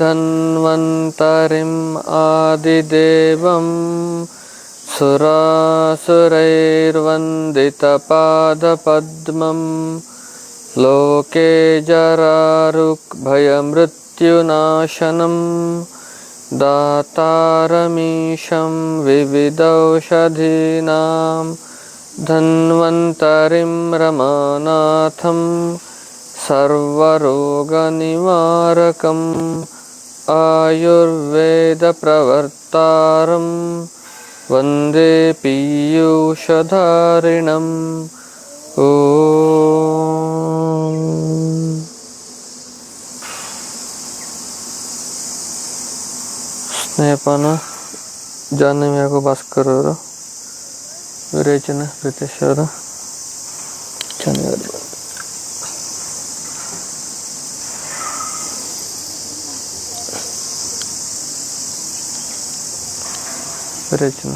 धन्वन्तरिम् आदिदेवं सुरासुरैर्वन्दितपादपद्मं लोके जरारुग्भयमृत्युनाशनं दातारमीशं विविधौषधीनां धन्वन्तरिं रमानाथं सर्वरोगनिवारकम् आयुर्वेदप्रवर्तारं वन्दे पीयूषधारिणम् ॐ ಸ್ನೇಹಪಾನ ಜಾಹ್ನವಿ ಹಾಗೂ ಭಾಸ್ಕರ್ ಅವರು ವಿರೇಚನ ಪ್ರೀತೇಶ್ ಅವರು ಚೆನ್ನಾಗಿ ವಿರೇಚನ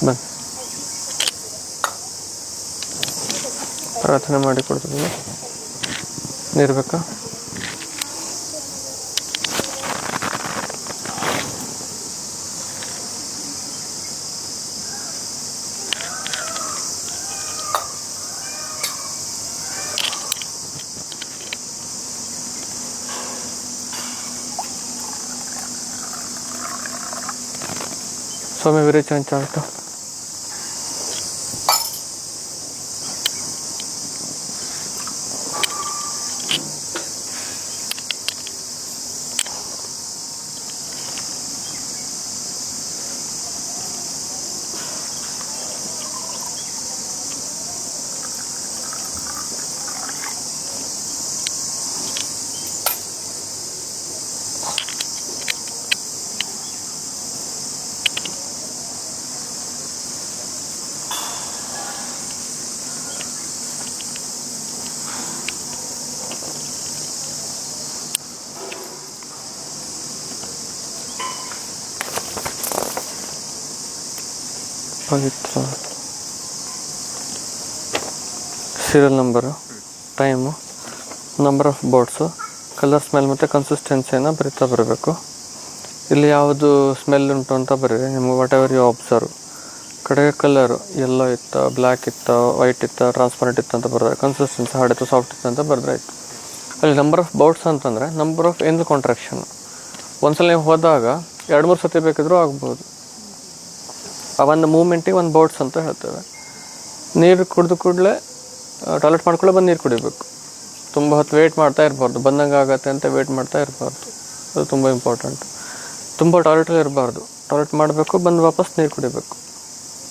ಬನ್ನಿ ಪ್ರಾರ್ಥನೆ ಮಾಡಿ ಕೊಡ್ತೀನಿ स्वामी विवेचन चलता ಪವಿತ್ರ serial number time number of boards colour smell ಮತ್ತು ಕನ್ಸಿಸ್ಟೆನ್ಸಿಯನ್ನು ಬರಿತಾ ಬರಬೇಕು. ಇಲ್ಲಿ ಯಾವುದು ಸ್ಮೆಲ್ ಉಂಟು ಅಂತ ಬರೀರಿ, ನಿಮ್ಗೆ ವಾಟ್ ಎವರ್ ಯು ಅಬ್ಸರ್ವ್ ಕಡೆಗೆ ಕಲರು ಎಲ್ಲೋ ಇತ್ತು ಬ್ಲ್ಯಾಕ್ ಇತ್ತ ವೈಟ್ ಇತ್ತ ಟ್ರಾನ್ಸ್ಪರೆಂಟ್ ಇತ್ತು ಅಂತ ಬರೆದ್ರೆ ಕನ್ಸಿಸ್ಟೆನ್ಸಿ ಹಾಡಿತ್ತು ಸಾಫ್ಟ್ ಇತ್ತು ಅಂತ ಬರೆದ್ರೆ ಆಯಿತು. ಅಲ್ಲಿ ನಂಬರ್ ಆಫ್ ಬೋರ್ಡ್ಸ್ ಅಂತಂದರೆ ನಂಬರ್ ಆಫ್ ಏನ್ಸ್ ಕಾಂಟ್ರಾಕ್ಷನ್ ಒಂದ್ಸಲ ನೀವು ಹೋದಾಗ, ಎರಡು ಮೂರು ಸತಿ ಬೇಕಿದ್ರೂ ಆಗ್ಬೋದು. ಆ ಒಂದು ಮೂಮೆಂಟಿಗೆ ಒಂದು ಬೋಟ್ಸ್ ಅಂತ ಹೇಳ್ತೇವೆ. ನೀರು ಕುಡಿದು ಕೂಡಲೇ ಟಾಯ್ಲೆಟ್ ಮಾಡ್ಕೊಳ್ಳೆ ಬಂದು ನೀರು ಕುಡಿಬೇಕು. ತುಂಬ ಹೊತ್ತು ವೇಟ್ ಮಾಡ್ತಾ ಇರಬಾರ್ದು. ಬಂದಂಗೆ ಆಗತ್ತೆ ಅಂತ ವೇಟ್ ಮಾಡ್ತಾ ಇರಬಾರ್ದು. ಅದು ತುಂಬ ಇಂಪಾರ್ಟೆಂಟ್ ತುಂಬ ಟಾಯ್ಲೆಟಲ್ಲಿ ಇರಬಾರ್ದು. ಟಾಯ್ಲೆಟ್ ಮಾಡಬೇಕು, ಬಂದು ವಾಪಸ್ ನೀರು ಕುಡಿಬೇಕು.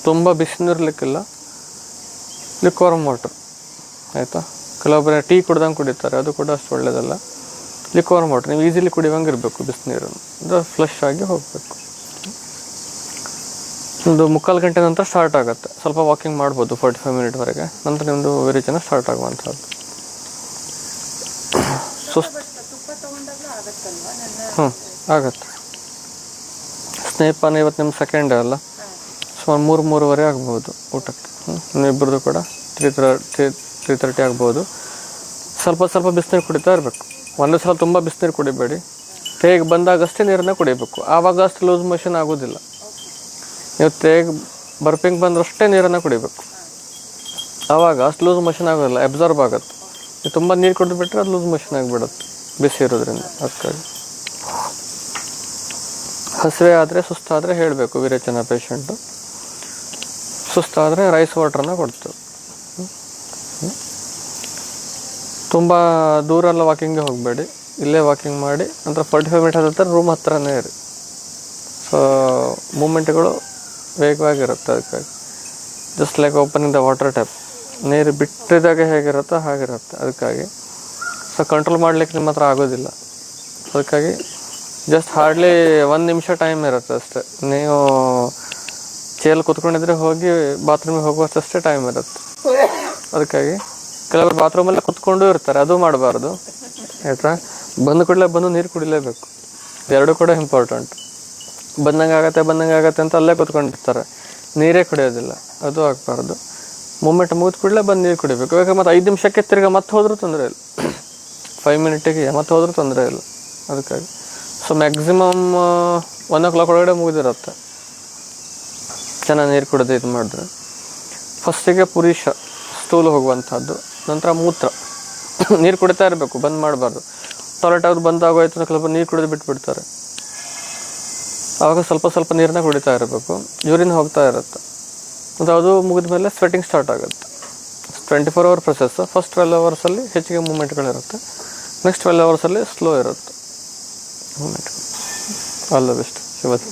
ತುಂಬ ಬಿಸಿ ನೀರ್ಲಿಕ್ಕಿಲ್ಲ ಲಿಕ್ವಾರಮ್ ವಾಟರ್ ಆಯಿತಾ? ಕೆಲವೊಬ್ಬರು ಟೀ ಕುಡ್ದಂಗೆ ಕುಡಿತಾರೆ. ಅದು ಕೂಡ ಅಷ್ಟು ಒಳ್ಳೆಯದಲ್ಲ ಲಿಕ್ವಾರಮ್ ವಾಟರ್ ನೀವು ಈಸಿಲಿ ಕುಡಿಯುವಂಗೆ ಇರಬೇಕು ಬಿಸಿನೀರನ್ನು. ಅದು ಫ್ಲಶ್ ಆಗಿ ಹೋಗಬೇಕು. ಒಂದು ಮುಕ್ಕಾಲು ಗಂಟೆ ನಂತರ ಸ್ಟಾರ್ಟ್ ಆಗುತ್ತೆ. ಸ್ವಲ್ಪ ವಾಕಿಂಗ್ ಮಾಡ್ಬೋದು ಫೋರ್ಟಿ ಫೈವ್ ಮಿನಿಟ್ವರೆಗೆ ನಂತರ ನಿಮ್ಮದು ವಿರೇಚನ ಸ್ಟಾರ್ಟ್ ಆಗುವಂಥದ್ದು ಸುಸ್ತು ಹ್ಞೂ ಆಗತ್ತೆ. ಸ್ನೇಹಪಾನ ಇವತ್ತು ನಿಮ್ಮ ಸೆಕೆಂಡ್ ಅಲ್ಲ? ಸುಮಾರು ಮೂರು ಮೂರುವರೆ ಆಗ್ಬೋದು ಊಟಕ್ಕೆ. ಹ್ಞೂ ಇಬ್ಬರದ್ದು ಕೂಡ ತ್ರೀ ತರ ತ್ರೀ ತ್ರೀ ತರ್ಟಿ ಆಗ್ಬೋದು. ಸ್ವಲ್ಪ ಸ್ವಲ್ಪ ಬಿಸಿನೀರು ಕುಡಿತಾ ಇರಬೇಕು. ಒಂದೇ ಸಲ ತುಂಬ ಬಿಸಿನೀರು ಕುಡಿಬೇಡಿ. ತೇಗ್ ಬಂದಾಗಷ್ಟೇ ನೀರನ್ನ ಕುಡಿಬೇಕು. ಆವಾಗ ಅಷ್ಟು ಲೂಸ್ ಮೋಷನ್ ಆಗೋದಿಲ್ಲ. ನೀವು ತೇಗ್ ಬರ್ಪಿಂಗ್ ಬಂದರಷ್ಟೇ ನೀರನ್ನು ಕುಡಿಬೇಕು. ಆವಾಗ ಅಷ್ಟು ಲೂಸ್ ಮಷಿನ್ ಆಗೋದಿಲ್ಲ ಅಬ್ಸರ್ವ್ ಆಗುತ್ತೆ. ನೀವು ತುಂಬ ನೀರು ಕುಡಿದ್ಬಿಟ್ರೆ ಅದು ಲೂಸ್ ಮಷಿನ್ ಆಗಿಬಿಡುತ್ತೆ, ಬಿಸಿ ಇರೋದ್ರಿಂದ. ಅದಕ್ಕಾಗಿ. ಹಸಿವೆ ಆದರೆ ಸುಸ್ತಾದರೆ ಹೇಳಬೇಕು ವಿರೇಚನ ಪೇಷಂಟು ಸುಸ್ತಾದರೆ ರೈಸ್ ವಾಟ್ರನ್ನ ಕೊಡ್ತೇವೆ ತುಂಬ ದೂರ ಎಲ್ಲ ವಾಕಿಂಗ್ಗೆ ಹೋಗಬೇಡಿ. ಇಲ್ಲೇ ವಾಕಿಂಗ್ ಮಾಡಿ, ನಂತರ ಫಾರ್ಟಿ ಫೈವ್ ಮಿನಿಟ್ ಹತ್ತಿರ ರೂಮ್ ಹತ್ರನೇ ಇರಿ. ಸೊ ಮೂಮೆಂಟ್ಗಳು ವೇಗವಾಗಿರುತ್ತೆ ಅದಕ್ಕಾಗಿ. Just like opening the water tap ನೀರು ಬಿಟ್ಟಿದಾಗ ಹೇಗಿರುತ್ತೋ ಹಾಗಿರುತ್ತೆ ಅದಕ್ಕಾಗಿ. ಸೊ ಕಂಟ್ರೋಲ್ ಮಾಡ್ಲಿಕ್ಕೆ ನಿಮ್ಮ ಹತ್ರ ಆಗೋದಿಲ್ಲ. ಅದಕ್ಕಾಗಿ ಜಸ್ಟ್ ಹಾರ್ಡ್ಲಿ ಒಂದು ನಿಮಿಷ ಟೈಮ್ ಇರುತ್ತೆ ಅಷ್ಟೇ. ನೀವು ಚೇಲ್ ಕುತ್ಕೊಂಡಿದ್ರೆ ಹೋಗಿ ಬಾತ್ರೂಮಿಗೆ ಹೋಗುವಷ್ಟೇ ಟೈಮ್ ಇರುತ್ತೆ. ಅದಕ್ಕಾಗಿ ಕೆಲವರು ಬಾತ್ರೂಮಲ್ಲಿ ಕುತ್ಕೊಂಡು ಇರ್ತಾರೆ, ಅದು ಮಾಡಬಾರ್ದು. ಆಯ್ತಾ? ಬಂದ ಕೂಡಲೇ ಬಂದು ನೀರು ಕುಡಿಲೇಬೇಕು. ಎರಡೂ ಕೂಡ ಇಂಪಾರ್ಟೆಂಟ್ ಬಂದಂಗೆ ಆಗತ್ತೆ ಬಂದಂಗೆ ಆಗತ್ತೆ ಅಂತ ಅಲ್ಲೇ ಕುತ್ಕೊಂಡಿರ್ತಾರೆ. ನೀರೇ ಕುಡಿಯೋದಿಲ್ಲ. ಅದು ಆಗಬಾರ್ದು. ಮೂಮೆಂಟ್ ಮುಗಿದ ಕೂಡಲೇ ಬಂದು ನೀರು ಕುಡಿಬೇಕು. ಇವಾಗ ಮತ್ತು ಐದು ನಿಮಿಷಕ್ಕೆ ತಿರ್ಗಾ ಮತ್ತೆ ಹೋದರೂ ತೊಂದರೆ ಇಲ್ಲ. ಫೈವ್ ಮಿನಿಟಿಗೆ ಮತ್ತೆ ಹೋದರೂ ತೊಂದರೆ ಇಲ್ಲ. ಅದಕ್ಕಾಗಿ. So maximum one o'clock ಒಳಗಡೆ ಮುಗಿದಿರುತ್ತೆ. ಚೆನ್ನಾಗಿ ನೀರು ಕುಡಿದು ಇದು ಮಾಡಿದ್ರೆ. ಫಸ್ಟಿಗೆ ಪುರುಷ ಸ್ಟೂಲ್ ಹೋಗುವಂಥದ್ದು. ನಂತರ ಮೂತ್ರ. ನೀರು ಕುಡಿತಾ ಇರಬೇಕು. ಬಂದ್ ಮಾಡಬಾರ್ದು. ಟಾಯ್ಲೆಟ್ ಅವ್ರು ಬಂದಾಗೋಯ್ತು ಸ್ವಲ್ಪ ನೀರು ಕುಡಿದು ಬಿಟ್ಬಿಡ್ತಾರೆ. ಆವಾಗ ಸ್ವಲ್ಪ ಸ್ವಲ್ಪ ನೀರನ್ನ ಕುಡಿತಾ ಇರಬೇಕು. ಯೂರಿನ್ ಹೋಗ್ತಾ ಇರುತ್ತೆ. ಮತ್ತು ಅದು ಮುಗಿದ ಮೇಲೆ ಸ್ವೆಟಿಂಗ್ ಸ್ಟಾರ್ಟ್ ಆಗುತ್ತೆ. Twenty four hour process first twelve ಅವರ್ಸಲ್ಲಿ ಹೆಚ್ಚಿಗೆ ಮೂಮೆಂಟ್ಗಳಿರುತ್ತೆ ನೆಕ್ಸ್ಟ್ ಟ್ವೆಲ್ ಅವರ್ಸಲ್ಲಿ ಸ್ಲೋ ಇರುತ್ತೆ. Movement all the best ಶಿವತ್